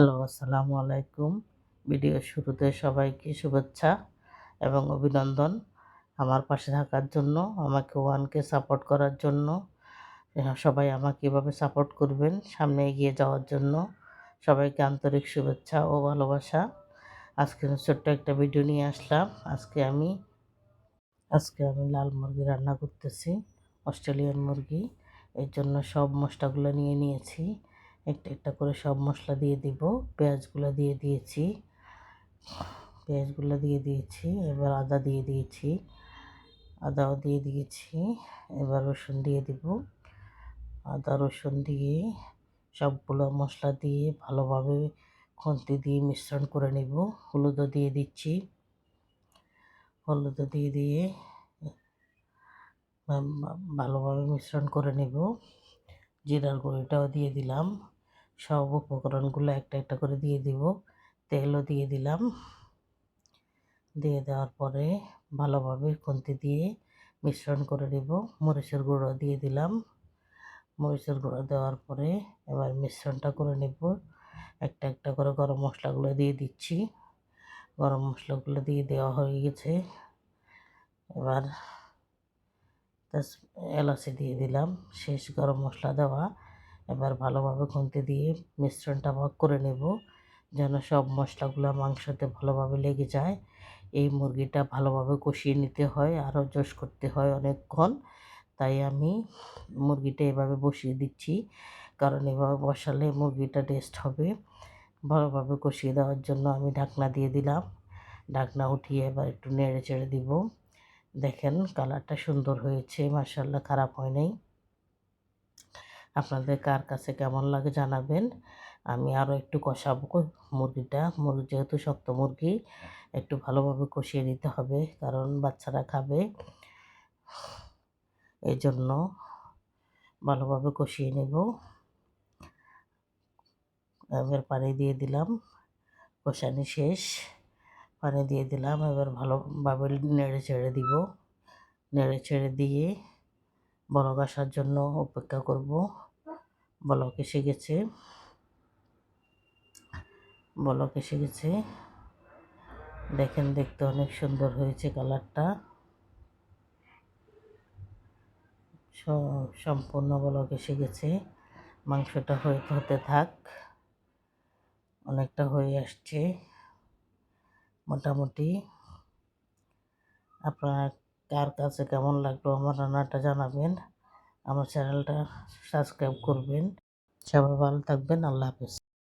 Hello, আসসালামু আলাইকুম। ভিডিওর শুরুতে সবাইকে শুভেচ্ছা এবং অভিনন্দন। আমার পাশে থাকার জন্য, আমাকে ওয়ানকে সাপোর্ট করার জন্য সবাই আমাকে এভাবে সাপোর্ট করবেন সামনে এগিয়ে যাওয়ার জন্য। সবাইকে আন্তরিক শুভেচ্ছা ও ভালোবাসা। আজকে ছোট্ট একটা ভিডিও নিয়ে আসলাম। আজকে আমি আজকে আমি লাল মুরগি রান্না করতেছি, অস্ট্রেলিয়ান মুরগি। এর জন্য সব মশলাগুলো নিয়ে নিয়েছি। একটা একটা করে সব মশলা দিয়ে দিব। পেঁয়াজগুলো দিয়ে দিয়েছি। পেঁয়াজগুলো দিয়ে দিয়েছি, এবার আদা দিয়ে দিয়েছি। আদাও দিয়ে দিয়েছি, এবার রসুন দিয়ে দিব। আদা, রসুন দিয়ে সবগুলো মশলা দিয়ে ভালোভাবে খুন্তি দিয়ে মিশ্রণ করে নেব। হলুদও দিয়ে দিচ্ছি। হলুদও দিয়ে দিয়ে ভালোভাবে মিশ্রণ করে নেব। জিরার গুঁড়িটাও দিয়ে দিলাম। সব উপকরণগুলো একটা একটা করে দিয়ে দিব। তেলও দিয়ে দিলাম। দিয়ে দেওয়ার পরে ভালোভাবে খুন্তি দিয়ে মিশ্রণ করে নেব। মরিচের গুঁড়ো দিয়ে দিলাম। মরিচের গুঁড়ো দেওয়ার পরে এবার মিশ্রণটা করে নেব। একটা একটা করে গরম মশলাগুলো দিয়ে দিচ্ছি। গরম মশলাগুলো দিয়ে দেওয়া হয়ে গেছে। এবার এলাচি দিয়ে দিলাম। শেষ গরম মশলা দেওয়া। এবার ভালোভাবে খুন্তি দিয়ে মিশ্রণটা ভাগ করে নেব, যেন সব মশলাগুলো মাংসতে ভালোভাবে লেগে যায়। এই মুরগিটা ভালোভাবে কষিয়ে নিতে হয়, আরও জোশ করতে হয় অনেকক্ষণ। তাই আমি মুরগিটা এভাবে বসিয়ে দিচ্ছি, কারণ এভাবে বসালে মুরগিটা টেস্ট হবে। ভালোভাবে কষিয়ে দেওয়ার জন্য আমি ঢাকনা দিয়ে দিলাম। ঢাকনা উঠিয়ে এবার একটু নেড়ে চেড়ে দিব। দেখেন কালারটা সুন্দর হয়েছে মার্শাল্লাহ খারাপ হয় নাই। আপনাদের কার কাছে কেমন লাগে জানাবেন। আমি আরও একটু কষাবো মুরগিটা। মুরগি যেহেতু শক্ত মুরগি, একটু ভালোভাবে কষিয়ে দিতে হবে, কারণ বাচ্চারা খাবে। এই জন্য ভালোভাবে কষিয়ে নেব। এবার পানি দিয়ে দিলাম, কষানি শেষ। পানি দিয়ে দিলাম। এবার ভালোভাবে নেড়ে ছেড়ে দিব। নেড়ে ছেড়ে দিয়ে বলক আসার জন্য অপেক্ষা করব। বলক এসে গেছে। বলক এসে গেছে। দেখেন, দেখতে অনেক সুন্দর হয়েছে কালারটা। সম্পূর্ণ বলক এসে গেছে। মাংসটা হয়ে হতে থাক। অনেকটা হয়ে আসছে। মোটামুটি। আপনার কার কাছে কেমন লাগল আমার রান্নাটা জানাবেন। আমার চ্যানেলটা সাবস্ক্রাইব করবেন। সবাই ভালো থাকবেন। আল্লাহ হাফেজ।